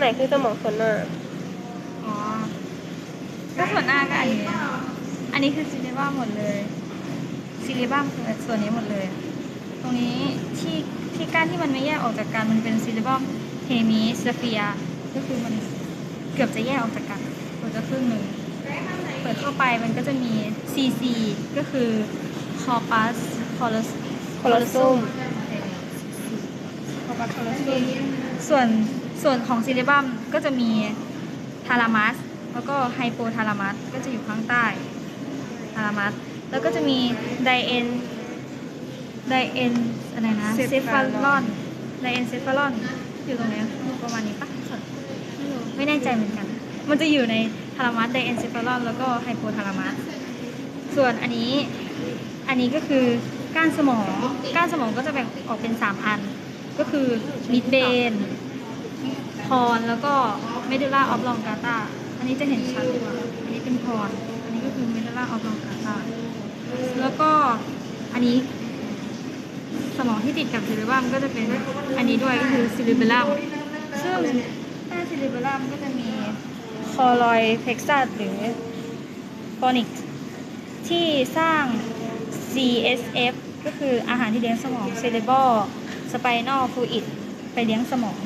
ไหนคือสมองส่วนหน้า อ๋อก็ส่วนหน้าก็อันนี้ อันนี้คือซิลิบัมหมดเลยซิลิบัมคือส่วนนี้หมดเลย ตรงนี้ที่ที่ก้านที่มันไม่แยกออกจากกันมันเป็นซิลิบัมเฮมิสเฟียก็คือมันเกือบจะแยกออกจากกันเกือบจะครึ่งหนึ่งเปิดเข้าไปมันก็จะมี CC ก็คือ corpus callus callosum คอปัสคอลซุมส่วน ส่วนของซิลิบัมก็จะมีทารามัสแล้วก็ไฮโปทารามัสก็จะอยู่ข้างใต้ทารามัสแล้วก็จะมีไดเอนไดเอนอะไรนะเซฟาลอนไดเอนเซฟาลอนอยู่ตรงเนี้ประมาณนี้ปะไม่แน่ใจเหมือนกัน มันจะอยู่ในทารามัสไดเอนเซฟาลอนแล้วก็ไฮโปทารามัสส่วนอันนี้อันนี้ก็คือก้านสมองก้านสมองก็จะแบ่งออกเป็น 3 อัน ก็คือมิดเบน พรแล้วก็เมดูล่าออฟลองกาตาอันนี้จะเห็นชัดกว่าอันนี้เป็นพรอันนี้ก็คือเมดูล่าออฟลองกาตาแล้วก็อันนี้สมองที่ติดกับซิลิบัมก็จะเป็นอันนี้ด้วยก็คือซิลิเบลัมซึ่งหน้าซิลิเบลัมก็จะมีคอลอยเพ็กซัสหรือฟอนิกที่สร้าง CSF ก็คืออาหารที่เลี้ยงสมอง Cerebral Spinal Fluid ไปเลี้ยงสมอง